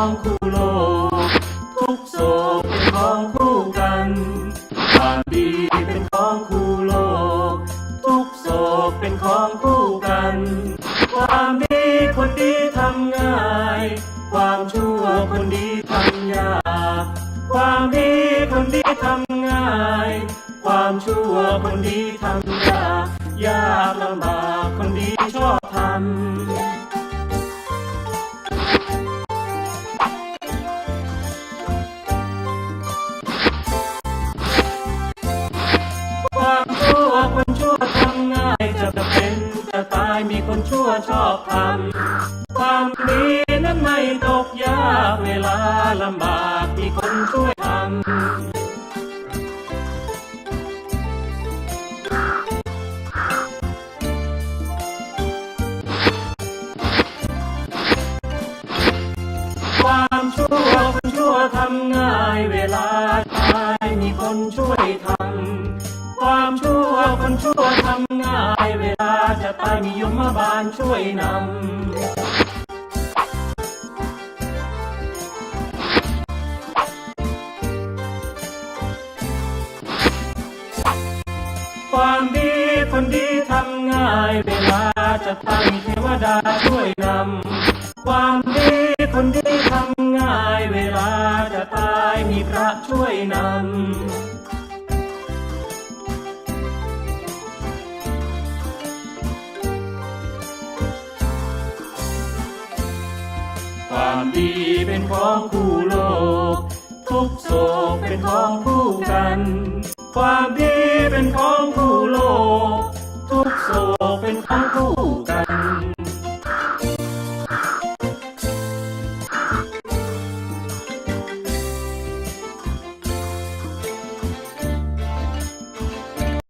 ของคู่โลก ทุกโศกเป็นของคู่กันความดีเป็นของคู่โลก ทุกโศกเป็นของคู่กัน ความดีคนดีทำง่าย ความชั่วคนดีทำยาก ความดีคนดีทำง่าย ความชั่วคนดีทำยากยากลำบาก ชอบทำความดีนั้นไม่ตกยากเวลาลำบากมีคนช่วยทำความชั่วคนชั่วทำง่ายเวลาตายมีคนช่วยทำความชั่วคนชั่วทำง่าย จะตายมียมบาลช่วยนำความดีคนดีทำง่ายเวลาจะตายมีเทวดาช่วยนำความดีคนดีทำง่ายเวลาจะตายมีพระช่วยนำ ความดีเป็นของคู่โลก ทุกโศกเป็นของคู่กัน ความดีเป็นของคู่โลก